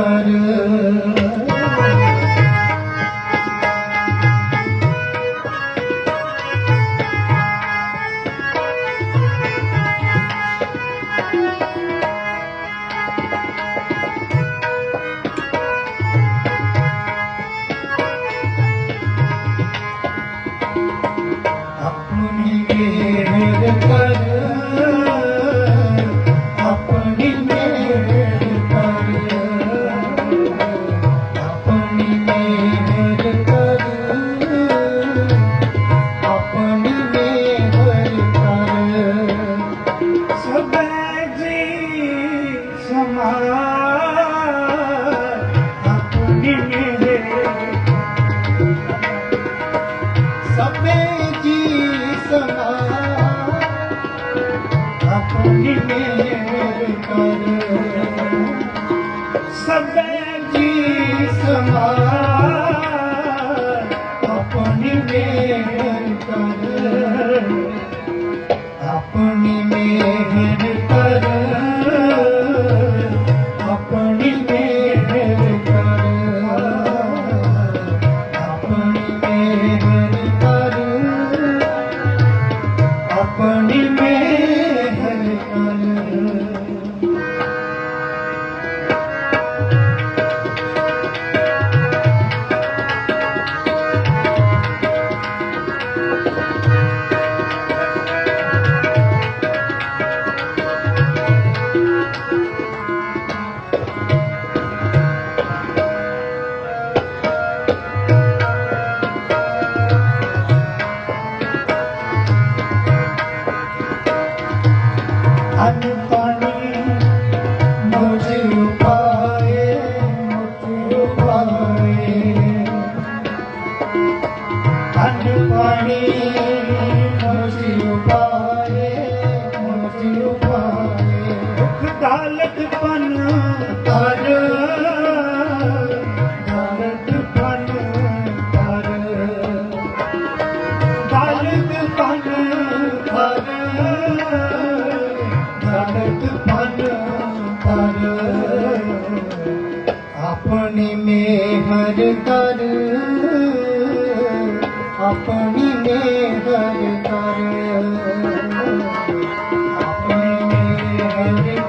Hare अपनी में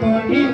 Papa, he's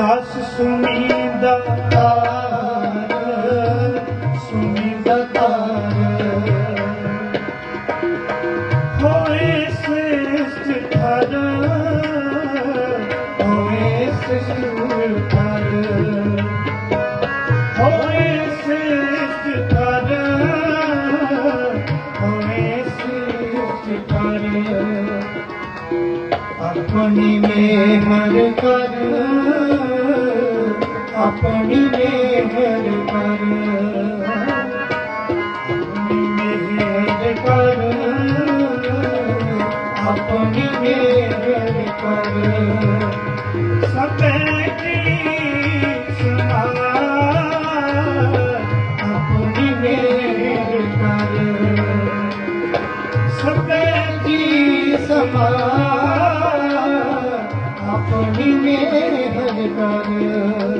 ਅਰਦਾਸ ਸੁਣੀਂਦਾ ਤਾਰ ਸੁਣੀਂਦਾ ਤਾਰ। ਹੋਏ ਸ੍ਰਿਸ਼ਟ ਥਰ ਹੋਏ ਸ੍ਰਿਸ਼ਟ ਥਰ ਹੋਏ ਸ੍ਰਿਸ਼ਟ ਥਰ ਹੋਏ ਸ੍ਰਿਸ਼ਟ ਥਰ ਆਪਣੀ ਮਿਹਰ ਕਰ। ਆਪਣੀ ਮਿਹਰ ਕਰ। ਮਿਹਰ ਕਰ ਆਪਣੀ ਮਿਹਰ ਕਰ। ਸਭੇ ਕੀ ਸਮਾਰ। ਆਪਣੀ ਮਿਹਰ ਕਰ। ਸਭੇ ਜੀ ਸਮਾ ਆਪਣੀ ਮਿਹਰ ਕਰ।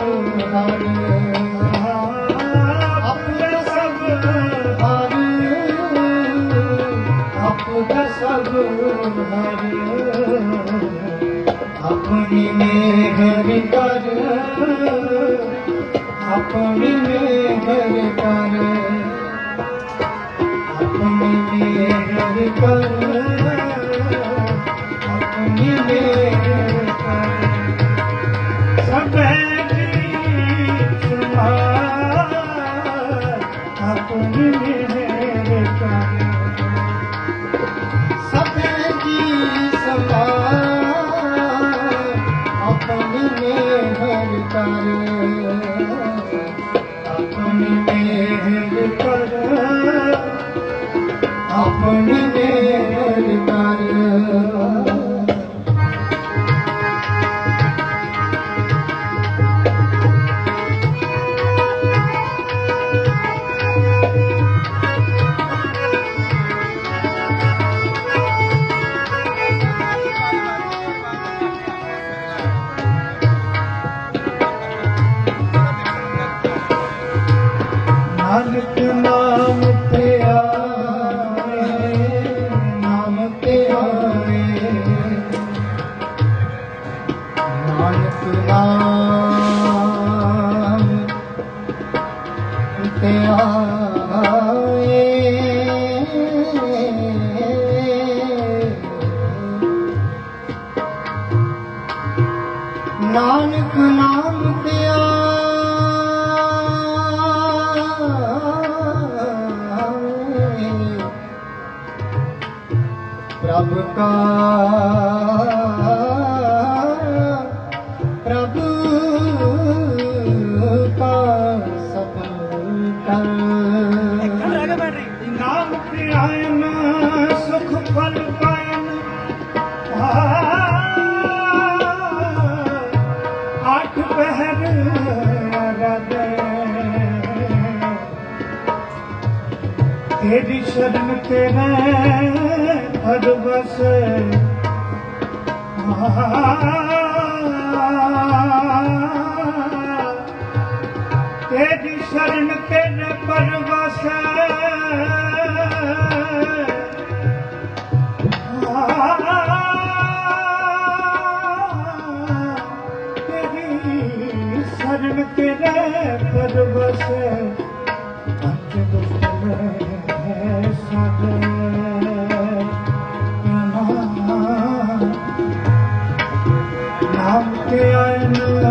ਆਪਣੀ ਮਿਹਰ ਕਰ, ਆਪਣੀ ਮਿਹਰ ਕਰ। ਆਪਣੀ ਮਿਹਰ ਕਰ, ਆਪਣੀ ਮਿਹਰ ਕਰ। ਸਭੇ ਕੀ ਸਮਾਰ, ਆਪਣੀ ਨਾਨਕ ਨਾਮ ਤੇ ਨਾਨਕ ਨਾਮ ਤੇ ਆਏ ਪ੍ਰਭ ਕਾ ਤੇਰੇ ਹਰ ਬਸ ਤੇਰੀ ਸ਼ਰਨ ਤੇਰੇ ਪਰਵਸ। ਤੇਰੀ ਸ਼ਰਨ ਤੇਰੇ ਪਰਵਸ। ਅੰਤ ਦੁਸ਼ਟ ਮੈਂ I'm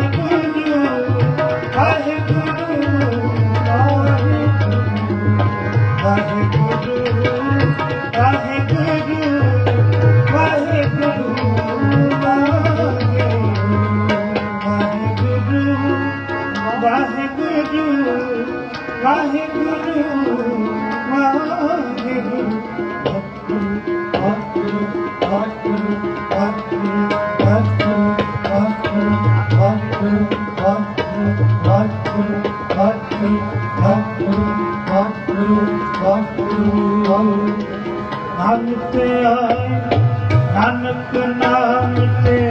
नाम से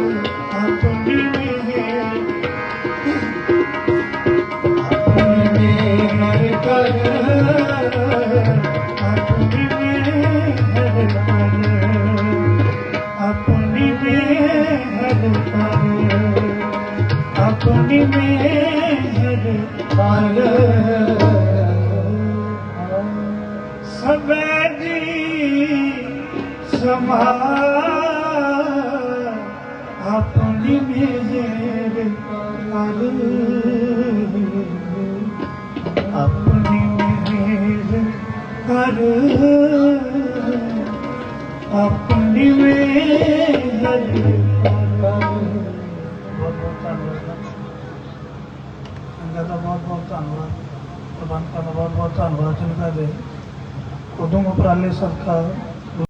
ਬਹੁਤ ਧੰਨਵਾਦ ਸੰਗਤ ਦਾ ਬਹੁਤ ਬਹੁਤ ਧੰਨਵਾਦ ਪ੍ਰਬੰਧਕਾਂ ਦਾ ਬਹੁਤ ਬਹੁਤ ਧੰਨਵਾਦ ਜਿਨ੍ਹਾਂ ਦੇ ਉਦੋਂ ਉਪਰਾਲੇ ਸਦਕਾ